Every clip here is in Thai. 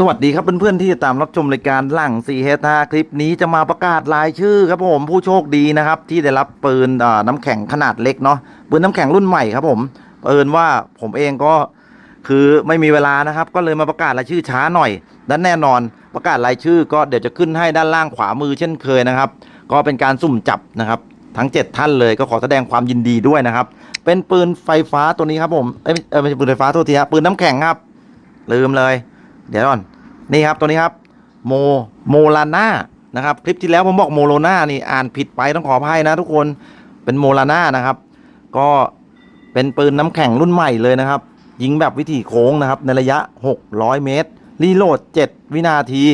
สวัสดีครับเพื่อนๆที่ติดตามรับชมรายการหลังซีเฮนะคลิปนี้จะมาประกาศรายชื่อครับผมผู้โชคดีนะครับที่ได้รับปืนน้ำแข็งขนาดเล็กเนาะปืนน้ำแข็งรุ่นใหม่ครับผมเอินว่าผมเองก็คือไม่มีเวลานะครับ ก็เลยมาประกาศรายชื่อช้าหน่อยและแน่นอนประกาศรายชื่อก็เดี๋ยวจะขึ้นให้ด้านล่างขวามือเช่นเคยนะครับ ก็เป็นการสุ่มจับนะครับทั้ง 7 ท่านเลยก็ขอแสดงความยินดีด้วยนะครับ เป็นปืนไฟฟ้าตัวนี้ครับผมเอ้ยเอ้ยไม่ใช่ปืนไฟฟ้าโทษทีฮะปืนน้ำแข็งครับ ลืมเลย เดี๋ยวก่อนนี่ครับตัวนี้ครับโมโมลาน่านะครับคลิปที่แล้วผมบอกโมโลนานี่อ่านผิดไปต้องขออภัยนะทุกคนเป็นโมลาน่านะครับ ก็เป็นปืนน้ำแข็งรุ่นใหม่เลยนะครับ ยิงแบบวิถีโค้งนะครับในระยะ 600 เมตร รีโหลด 7 วินาที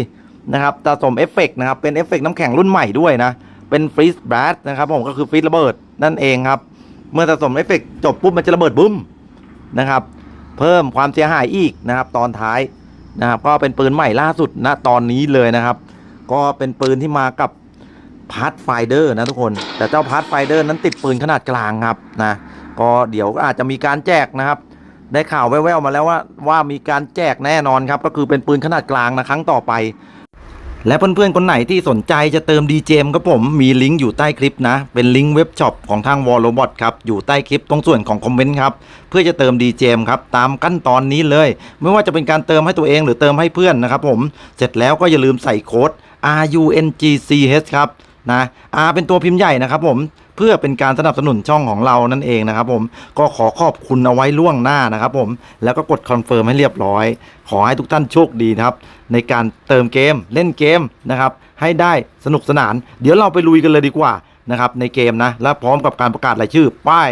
นะครับสะสมเอฟเฟกต์นะครับเป็นเอฟเฟกต์น้ำแข็งรุ่นใหม่ด้วยนะเป็นฟรีสบลัสนะครับผมก็คือฟรีสระเบิดนั่นเองครับเมื่อสะสมเอฟเฟกต์จบปุ๊บมันจะระเบิดบึ้มนะครับ เพิ่มความเสียหายอีกนะครับ ตอนท้าย นะครับ ก็เป็นปืนใหม่ล่าสุดณตอนนี้เลยนะครับ ก็เป็นปืนที่มากับพาร์ทไฟเดอร์นะทุกคน แต่เจ้าพาร์ทไฟเดอร์นั้นติดปืนขนาดกลางครับนะ ก็เดี๋ยวอาจจะมีการแจกนะครับ ได้ข่าวแว่วๆมาแล้วว่าว่ามีการแจกแน่นอนครับ ก็คือเป็นปืนขนาดกลางนะครั้งต่อไป และเพื่อนๆ คนไหนที่สนใจจะเติม DJM ครับผมมีลิงก์อยู่ใต้คลิปนะ เป็นลิงก์เว็บช็อปของทางวอลโลบอทครับอยู่ใต้คลิปตรงส่วนของคอมเมนต์ครับเพื่อจะเติม DJM ครับตามขั้นตอนนี้เลย ไม่ว่าจะเป็นการเติมให้ตัวเองหรือเติมให้เพื่อนนะครับผมเสร็จแล้วก็อย่าลืมใส่โค้ด RUNGCH ครับนะ R เป็นตัวพิมพ์ใหญ่นะครับผม เพื่อเป็นการสนับสนุนช่องของเรานั่นเองนะครับผมก็ขอขอบคุณเอาไว้ล่วงหน้านะครับผมแล้วก็กดคอนเฟิร์มให้เรียบร้อย ขอให้ทุกท่านโชคดีนะครับในการเติมเกมเล่นเกมนะครับให้ได้สนุกสนาน เดี๋ยวเราไปลุยกันเลยดีกว่านะครับในเกมนะและพร้อมกับการประกาศรายชื่อป้าย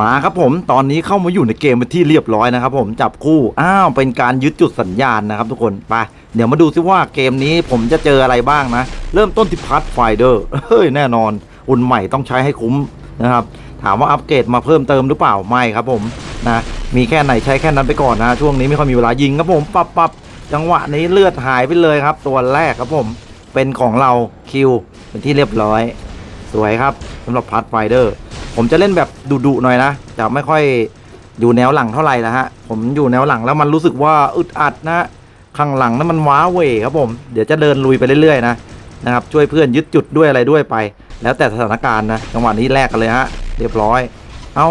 มาครับผมตอนนี้เข้ามาอยู่ในเกมเป็นที่เรียบร้อยนะครับ ผมจับคู่อ้าวเป็นการยึดจุดสัญญาณนะครับ ทุกคนไปเดี๋ยวมาดูซิว่าเกมนี้ผมจะเจออะไรบ้างนะ เริ่มต้นที่พัทไฟเดอร์เฮ้ยแน่นอน อุ่นใหม่ต้องใช้ให้คุ้มนะครับ ถามว่าอัปเกรดมาเพิ่มเติมหรือเปล่าไม่ครับผมนะมีแค่ไหนใช้แค่นั้นไปก่อนนะช่วงนี้ไม่ค่อยมีเวลายิงครับผมปับปับจังหวะนี้เลือดหายไปเลยครับ ตัวแรกครับผมเป็นของเราคิวเป็นที่เรียบร้อย สวยครับสำหรับพัทไฟเดอร์ผมจะเล่นแบบดุๆหน่อยนะจะไม่ค่อยอยู่แนวหลังเท่าไหร่นะฮะผมอยู่แนวหลังแล้วมันรู้สึกว่าอึดอัดนะข้างหลังนั้นมันว้าเวครับผม เดี๋ยวจะเดินลุยไปเรื่อยๆนะนะครับช่วยเพื่อนยึดจุดด้วยอะไรด้วยไป แล้วแต่สถานการณ์นะจังหวะนี้แลกกันเลยฮะเรียบร้อย เอา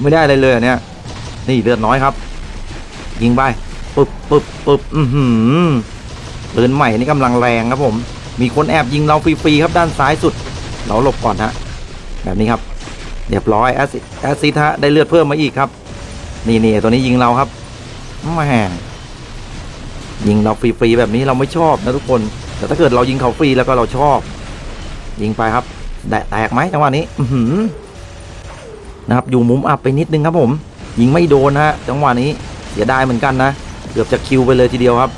ไม่ได้อะไรเลยเนี่ยนี่เลือดน้อยครับ ยิงไปปึ๊บปึ๊บปึ๊บอือหือปืนใหม่นี่กำลังแรงครับผม มีคนแอบยิงเราฟรีๆครับด้านซ้ายสุด เราหลบก่อนฮะแบบนี้ครับเรียบร้อยแอซิแอซิดฮะได้เลือดเพิ่มมาอีกครับ นี่นี่ตัวนี้ยิงเราครับแหมยิงเราฟรีๆแบบนี้เราไม่ชอบนะทุกคน แต่ถ้าเกิดเรายิงเขาฟรีแล้วก็เราชอบ ยิงไปครับแตกไหมจังหวะนี้ออืนะครับอยู่มุมอับไปนิดนึงครับผม ยิงไม่โดนฮะจังหวะนี้เสียดายเหมือนกันนะเกือบจะคิวไปเลยทีเดียวครับ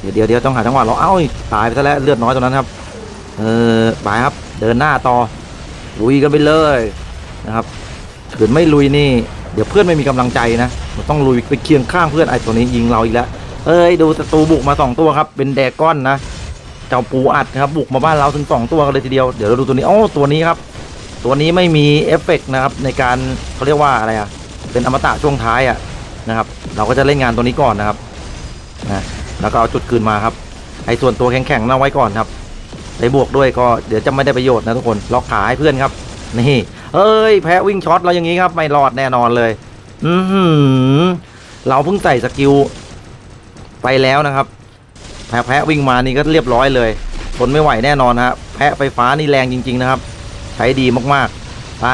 เดี๋ยวเดี๋ยวต้องหาจังหวะเราเอ้าตายไปซะแล้วเลือดน้อยตรงนั้นครับเออไปครับเดินหน้าต่อลุยกันไปเลยนะครับถือไม่ลุยนี่ เดี๋ยวเพื่อนไม่มีกำลังใจนะเราต้องลุยไปเคียงข้างเพื่อนไอ้ตัวนี้ยิงเราอีกแล้วเอ้ยดูศัตรูบุกมาสองตัวครับเป็นแดก้อนนะ เจ้าปูอัดครับบุกมาบ้านเราถึงสองตัวกันเลยทีเดียวเดี๋ยวเราดูตัวนี้โอ้ตัวนี้ครับ ตัวนี้ไม่มีเอฟเฟกต์นะครับในการเขาเรียกว่าอะไรอะเป็นอมตะช่วงท้ายอะนะครับ เราก็จะเล่นงานตัวนี้ก่อนนะครับนะแล้วก็เอาจุดคืนมาครับไอ้ส่วนตัวแข็งๆน่าไว้ก่อนครับได้บวกด้วยก็เดี๋ยวจะไม่ได้ประโยชน์นะทุกคนล็อกขาให้เพื่อนครับนี่เอ้ยแพ้วิ่งช็อตเราอย่างนี้ครับไม่รอดแน่นอนเลย อือหือเราเพิ่งใส่สกิลไปแล้วนะครับ แพ้แพ้วิ่งมานี่ก็เรียบร้อยเลยทนไม่ไหวแน่นอนฮะแพ้ไฟฟ้านี่แรงจริง ๆนะครับ ใช้ดีมากๆไป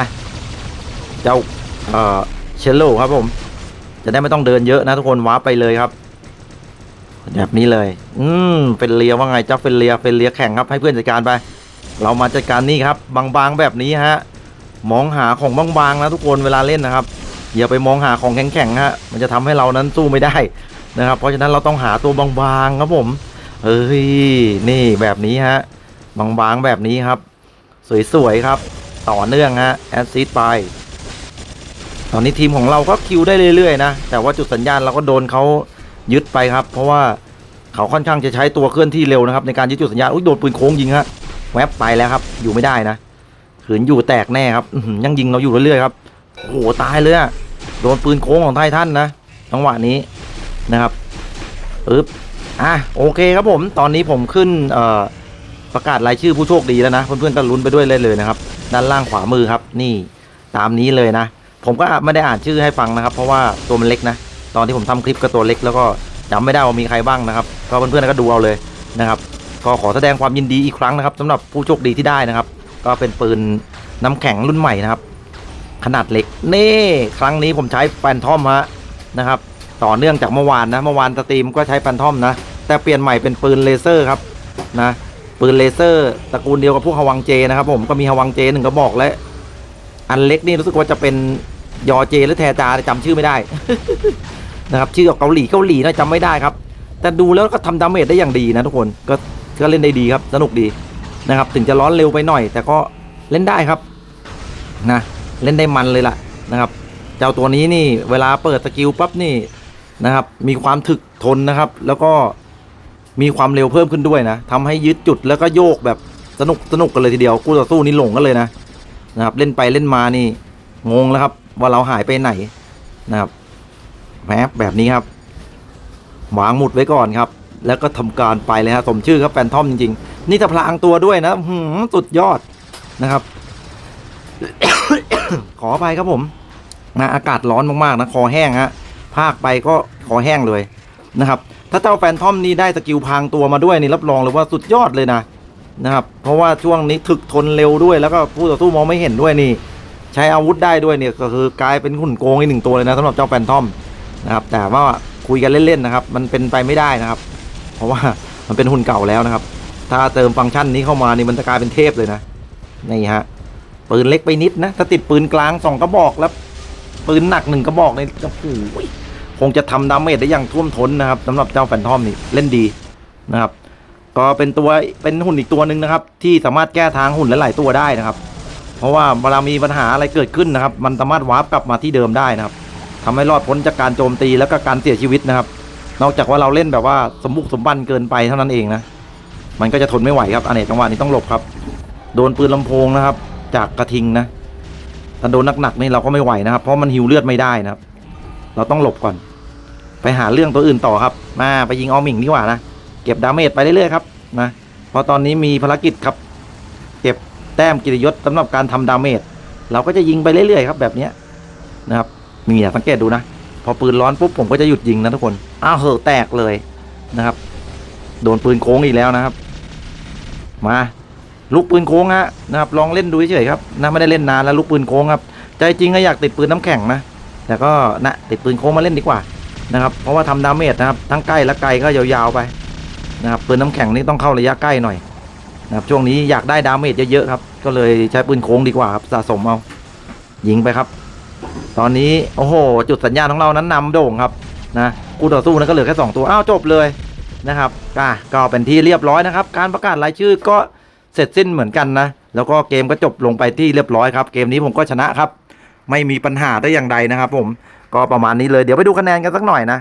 เจ้าเอ่อเชลโลครับผม จะได้ไม่ต้องเดินเยอะนะทุกคนว้าไปเลยครับ แบบนี้เลย อืมเฟนเลียว่าไงเจ้าเฟนเลียเฟนเลียแข่งครับให้เพื่อนจัดการไป เรามาจัดการนี่ครับ บางๆแบบนี้ฮะมองหาของบางๆนะทุกคนเวลาเล่นนะครับอย่าไปมองหาของแข็งๆฮะมันจะทำให้เรานั้นสู้ไม่ได้นะครับ เพราะฉะนั้นเราต้องหาตัวบางๆครับผม เฮ้ย นี่แบบนี้ฮะ บางๆแบบนี้ครับ สวยๆครับ ต่อเนื่องฮะ แอดซิดไป ตอนนี้ทีมของเราก็คิวได้เรื่อยๆนะ แต่ว่าจุดสัญญาณเราก็โดนเขายึดไปครับ เพราะว่าเขาค่อนข้างจะใช้ตัวเคลื่อนที่เร็วนะครับ ในการยึดจุดสัญญาณ อุ้ยโดนปืนโค้งยิงฮะ แวบไปแล้วครับ อยู่ไม่ได้นะขืนอยู่แตกแน่ครับยังยิงเราอยู่เรื่อยๆครับ โอ้โหตายเลยอะโดนปืนโค้งของไททันนะจังหวะนี้นะครับปึ๊บ อะโอเคครับผม ตอนนี้ผมขึ้นประกาศรายชื่อผู้โชคดีแล้วนะ เพื่อนๆก็ลุ้นไปด้วยเลยเลยนะครับ ด้านล่างขวามือครับ นี่ตามนี้เลยนะ ผมก็ไม่ได้อ่านชื่อให้ฟังนะครับ เพราะว่าตัวมันเล็กนะ ตอนที่ผมทำคลิปก็ตัวเล็กแล้วก็จำไม่ได้ว่ามีใครบ้างนะครับ ก็เพื่อนๆก็ดูเอาเลยนะครับ ก็ขอแสดงความยินดีอีกครั้งนะครับสำหรับผู้โชคดีที่ได้นะครับ ก็เป็นปืนน้ำแข็งรุ่นใหม่นะครับ ขนาดเล็ก นี่ ครั้งนี้ผมใช้แฟนทอมฮะนะครับ ต่อเนื่องจากเมื่อวานนะเมื่อวานสตรีมก็ใช้แฟนทอมนะ แต่เปลี่ยนใหม่เป็นปืนเลเซอร์ครับนะปืนเลเซอร์ตระกูลเดียวกับพวกฮวังเจนะครับผมก็มีฮวังเจหนึ่งกระบอกและอันเล็กนี่รู้สึกว่าจะเป็นยอเจหรือแทจาจำชื่อไม่ได้นะครับชื่อเกาหลีเกาหลีนะจำไม่ได้ครับ แต่ดูแล้วก็ทำดาเมจได้อย่างดีนะทุกคนก็ก็เล่นได้ดีครับสนุกดีนะครับ ถึงจะร้อนเร็วไปหน่อย แต่ก็เล่นได้ครับนะเล่นได้มันเลยล่ะนะครับ เจ้าตัวนี้นี่เวลาเปิดสกิลปั๊บนี่ นะครับ มีความถึกทนนะครับ แล้วก็มีความเร็วเพิ่มขึ้นด้วยนะทำให้ยึดจุดแล้วก็โยกแบบสนุกสนุกกันเลยทีเดียวคู่ต่อสู้นี่หลงกันเลยนะนะครับ เล่นไปเล่นมานี่งงแล้วครับ ว่าเราหายไปไหนนะครับแมปแบบนี้ครับวางหมุดไว้ก่อนครับ แล้วก็ทำการไปเลยฮะสมชื่อครับแฟนทอมจริงๆ นี่ถ้าพลางตัวด้วยนะหืมสุดยอดนะครับ ขออภัยครับผมนะอากาศร้อนมากๆนะคอแห้งฮะ ภาคไปก็คอแห้งเลยนะครับ ถ้าเจ้าแฟนทอมนี่ได้สกิลพรางตัวมาด้วยนี่รับรองเลยว่าสุดยอดเลยนะนะครับ เพราะว่าช่วงนี้ถึกทนเร็วด้วยแล้วก็ผู้ต่อสู้มองไม่เห็นด้วยนี่ ใช้อาวุธได้ด้วยเนี่ยก็คือกลายเป็นหุ่นโกงอีกหนึ่งตัวเลยนะสำหรับเจ้าแฟนทอมนะครับ แต่ว่าคุยกันเล่นๆนะครับ มันเป็นไปไม่ได้นะครับ เพราะว่ามันเป็นหุ่นเก่าแล้วนะครับ ถ้าเติมฟังก์ชันนี้เข้ามานี่มันจะกลายเป็นเทพเลยนะนี่ฮะปืนเล็กไปนิดนะถ้าติดปืนกลางสองกระบอกแล้ว ปืนหนักหนึ่งกระบอกในโอ้โหคงจะทำดาเมจได้อย่างท่วมท้นนะครับสำหรับเจ้าแฟนทอมนี่เล่นดีนะครับ ก็เป็นตัวเป็นหุ่นอีกตัวหนึ่งนะครับ ที่สามารถแก้ทางหุ่นหลายๆตัวได้นะครับ เพราะว่าเวลามีปัญหาอะไรเกิดขึ้นนะครับ มันสามารถวาร์ปกลับมาที่เดิมได้นะครับทำให้รอดพ้นจากการโจมตีแล้วก็การเสียชีวิตนะครับ นอกจากว่าเราเล่นแบบว่าสมบุกสมบันเกินไปเท่านั้นเองนะมันก็จะทนไม่ไหวครับอันนี้จังหวะนี้ต้องหลบครับ โดนปืนลำโพงนะครับ จากกระทิงนะ ถ้าโดนหนักๆนี่เราก็ไม่ไหวนะครับ เพราะมันหิวเลือดไม่ได้นะครับ เราต้องหลบก่อน ไปหาเรื่องตัวอื่นต่อครับ มาไปยิงออมิงดีกว่านะ เก็บดาเมจไปเรื่อยๆครับนะ เพราะตอนนี้มีภารกิจครับ เก็บแต้มกิตยศสำหรับการทำดาเมจ เราก็จะยิงไปเรื่อยๆครับ แบบเนี้ยนะครับ มีอย่าสังเกตดูนะ พอปืนร้อนปุ๊บผมก็จะหยุดยิงนะทุกคน อ้าวเหอแตกเลยนะครับ โดนปืนโค้งอีกแล้วนะครับ มา ลูกปืนโค้งฮะนะครับลองเล่นดูเฉยครับนะไม่ได้เล่นนานแล้วลูกปืนโค้งครับใจจริงก็อยากติดปืนน้ำแข็งนะแต่ก็นะติดปืนโค้งมาเล่นดีกว่านะครับเพราะว่าทำดาเมจนะครับทั้งใกล้และไกลก็ยาวๆไปนะครับปืนน้ำแข็งนี่ต้องเข้าระยะใกล้หน่อยนะครับช่วงนี้อยากได้ดาเมจเยอะๆครับก็เลยใช้ปืนโค้งดีกว่าครับสะสมเอายิงไปครับ ตอนนี้โอ้โห จุดสัญญาณของเรานั้นนำโด่งครับนะคู่ต่อสู้นั้นก็เหลือแค่สองตัวอ้าวจบเลยนะครับก็เป็นที่เรียบร้อยนะครับ การประกาศรายชื่อก็ เสร็จสิ้นเหมือนกันนะ แล้วก็เกมก็จบลงไปที่เรียบร้อยครับ เกมนี้ผมก็ชนะครับ ไม่มีปัญหาได้อย่างใดนะครับผมก็ประมาณนี้เลยเดี๋ยวไปดูคะแนนกันสักหน่อยนะ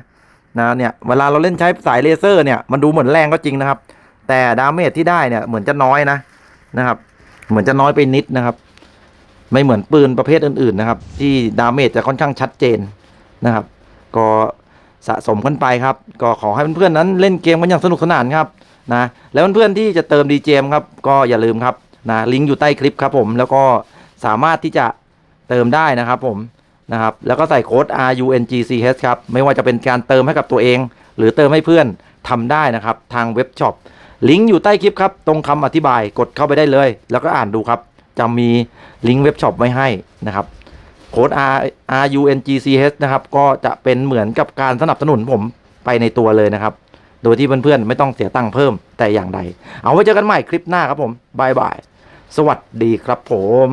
นะเนี่ยเวลาเราเล่นใช้สายเลเซอร์เนี่ยมันดูเหมือนแรงก็จริงนะครับ แต่ดาเมจที่ได้เนี่ยเหมือนจะน้อยนะนะครับ เหมือนจะน้อยไปนิดนะครับ ไม่เหมือนปืนประเภทอื่นๆนะครับ ที่ดาเมจจะค่อนข้างชัดเจนนะครับ ก็สะสมกันไปครับ ก็ขอให้เพื่อนๆนั้นเล่นเกมกันอย่างสนุกสนานครับ นะแล้วเพื่อนๆที่จะเติมดีเจมครับก็อย่าลืมครับนะลิงก์อยู่ใต้คลิปครับผมแล้วก็สามารถที่จะเติมได้นะครับผมนะครับแล้วก็ใส่โค้ด R U N G C H ครับไม่ว่าจะเป็นการเติมให้กับตัวเอง หรือเติมให้เพื่อนทำได้นะครับทางเว็บช็อปลิงก์อยู่ใต้คลิปครับตรงคำอธิบายกดเข้าไปได้เลย แล้วก็อ่านดูครับจะมีลิงก์เว็บช็อปไว้ให้นะครับโค้ด R R U N G C H นะครับก็จะเป็นเหมือนกับการสนับสนุนผมไปในตัวเลยนะครับ โดยที่เพื่อนๆไม่ต้องเสียตังค์เพิ่มแต่อย่างใด เอาไว้เจอกันใหม่คลิปหน้าครับผมบายบาย สวัสดีครับผม